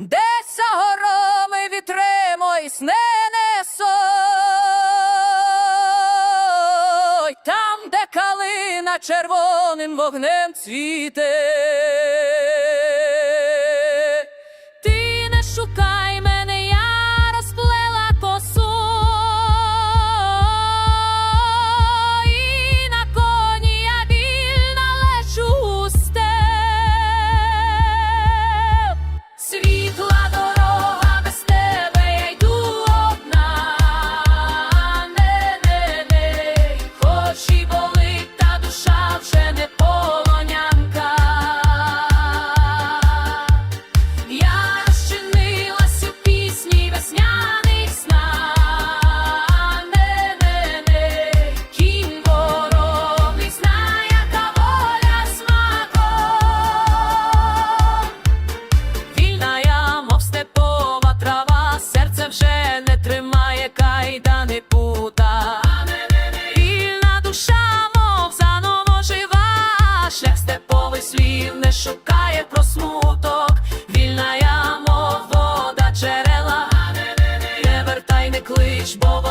де сагорами вітремо і сне несой, там, де калина червоним вогнем цвіте. Лиш Бога.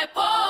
depois.